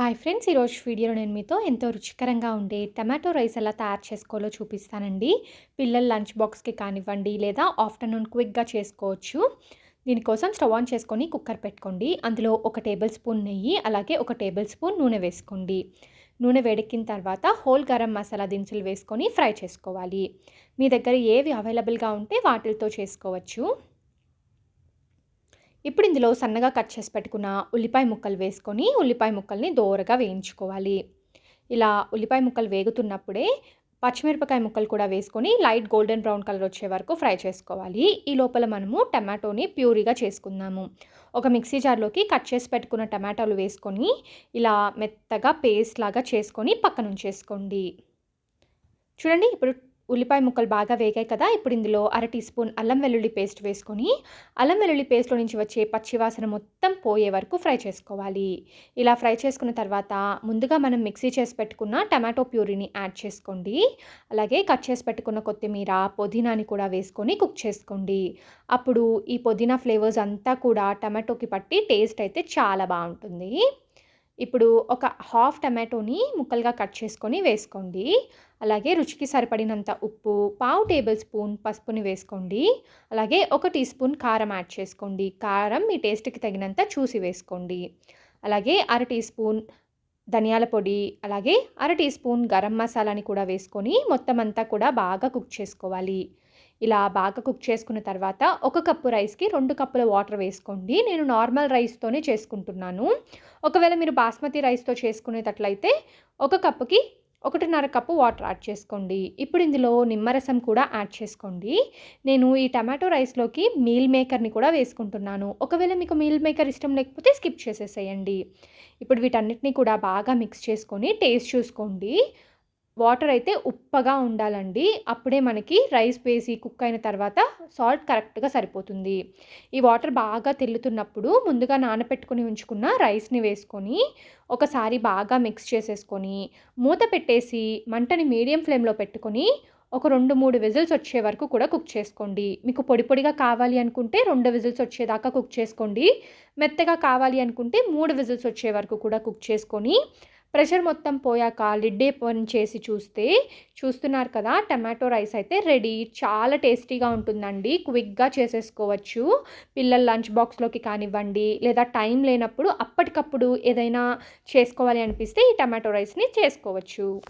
Hi friends ఈరోజు వీడియోలో నేను మీతో ఎంతో రుచికరంగా ఉండే టమాటో రైస్ ఎలా తయారు చేసుకోవాలో చూపిస్తానండి. పిల్లల లంచ్ బాక్స్కి కానివ్వండి లేదా ఆఫ్టర్నూన్ క్విక్గా చేసుకోవచ్చు. దీనికోసం స్టవ్ ఆన్ చేసుకొని కుక్కర్ పెట్టుకోండి. అందులో ఒక టేబుల్ స్పూన్ నెయ్యి అలాగే ఒక టేబుల్ స్పూన్ నూనె వేసుకోండి. నూనె వేడెక్కిన తర్వాత హోల్ గరం మసాలా దినుసులు వేసుకొని ఫ్రై చేసుకోవాలి. మీ దగ్గర ఏవి అవైలబుల్గా ఉంటే వాటితో చేసుకోవచ్చు. ఇప్పుడు ఇందులో సన్నగా కట్ చేసి పెట్టుకున్న ఉల్లిపాయ ముక్కలు వేసుకొని ఉల్లిపాయ ముక్కల్ని దోరగా వేయించుకోవాలి. ఇలా ఉల్లిపాయ ముక్కలు వేగుతున్నప్పుడే పచ్చిమిరపకాయ ముక్కలు కూడా వేసుకొని లైట్ గోల్డెన్ బ్రౌన్ కలర్ వచ్చే వరకు ఫ్రై చేసుకోవాలి. ఈ లోపల మనము టమాటోని ప్యూరీగా చేసుకుందాము. ఒక మిక్సీ జార్లోకి కట్ చేసి పెట్టుకున్న టమాటాలు వేసుకొని ఇలా మెత్తగా పేస్ట్ లాగా చేసుకొని పక్కనుంచేసుకోండి. చూడండి ఇప్పుడు ఉల్లిపాయ ముక్కలు బాగా వేగాయి కదా ఇప్పుడు ఇందులో అర టీ స్పూన్ అల్లం వెల్లుల్లి పేస్ట్ వేసుకొని అల్లం వెల్లుల్లి పేస్ట్లో నుంచి వచ్చే పచ్చివాసన మొత్తం పోయే వరకు ఫ్రై చేసుకోవాలి. ఇలా ఫ్రై చేసుకున్న తర్వాత ముందుగా మనం మిక్సీ చేసి పెట్టుకున్న టమాటో ప్యూరీని యాడ్ చేసుకోండి. అలాగే కట్ చేసి పెట్టుకున్న కొత్తిమీర పుదీనాని కూడా వేసుకొని కుక్ చేసుకోండి. అప్పుడు ఈ పుదీనా ఫ్లేవర్స్ అంతా కూడా టమాటోకి పట్టి టేస్ట్ అయితే చాలా బాగుంటుంది. ఇప్పుడు ఒక హాఫ్ టమాటోని ముక్కలుగా కట్ చేసుకొని వేసుకోండి. అలాగే రుచికి సరిపడినంత ఉప్పు పావు టేబుల్ స్పూన్ పసుపుని వేసుకోండి. అలాగే ఒక టీ స్పూన్ కారం యాడ్ చేసుకోండి. కారం మీ టేస్ట్కి తగినంత చూసి వేసుకోండి. అలాగే అర టీ స్పూన్ ధనియాల పొడి అలాగే అర టీ స్పూన్ గరం మసాలాని కూడా వేసుకొని మొత్తం అంతా కూడా బాగా కుక్ చేసుకోవాలి. ఇలా బాగా కుక్ చేసుకున్న తర్వాత ఒక కప్పు రైస్కి రెండు కప్పుల వాటర్ వేసుకోండి. నేను నార్మల్ రైస్తోనే చేసుకుంటున్నాను. ఒకవేళ మీరు బాస్మతి రైస్తో చేసుకునేటట్లయితే ఒక కప్పుకి ఒకటిన్నర కప్పు వాటర్ యాడ్ చేసుకోండి. ఇప్పుడు ఇందులో నిమ్మరసం కూడా యాడ్ చేసుకోండి. నేను ఈ టమాటో రైస్లోకి మీల్ మేకర్ని కూడా వేసుకుంటున్నాను. ఒకవేళ మీకు మీల్ మేకర్ ఇష్టం లేకపోతే స్కిప్ చేసేసేయండి. ఇప్పుడు వీటన్నిటిని కూడా బాగా మిక్స్ చేసుకొని టేస్ట్ చూసుకోండి. వాటర్ అయితే ఉప్పగా ఉండాలండి. అప్పుడే మనకి రైస్ వేసి కుక్ అయిన తర్వాత సాల్ట్ కరెక్ట్గా సరిపోతుంది. ఈ వాటర్ బాగా తెల్లుతున్నప్పుడు ముందుగా నానబెట్టుకుని ఉంచుకున్న రైస్ని వేసుకొని ఒకసారి బాగా మిక్స్ చేసేసుకొని మూత పెట్టేసి మంటని మీడియం ఫ్లేమ్లో పెట్టుకొని ఒక రెండు మూడు విజిల్స్ వచ్చే వరకు కూడా కుక్ చేసుకోండి. మీకు పొడి పొడిగా కావాలి అనుకుంటే రెండు విజిల్స్ వచ్చేదాకా కుక్ చేసుకోండి. మెత్తగా కావాలి అనుకుంటే మూడు విజిల్స్ వచ్చే వరకు కూడా కుక్ చేసుకొని ప్రెషర్ మొత్తం పోయాక లిడ్డే పని చేసి చూస్తే చూస్తున్నారు కదా టమాటో రైస్ అయితే రెడీ. చాలా టేస్టీగా ఉంటుందండి. క్విక్గా చేసేసుకోవచ్చు. పిల్లల లంచ్ బాక్స్లోకి కానివ్వండి లేదా టైం లేనప్పుడు అప్పటికప్పుడు ఏదైనా చేసుకోవాలి అనిపిస్తే ఈ టమాటో రైస్ని చేసుకోవచ్చు.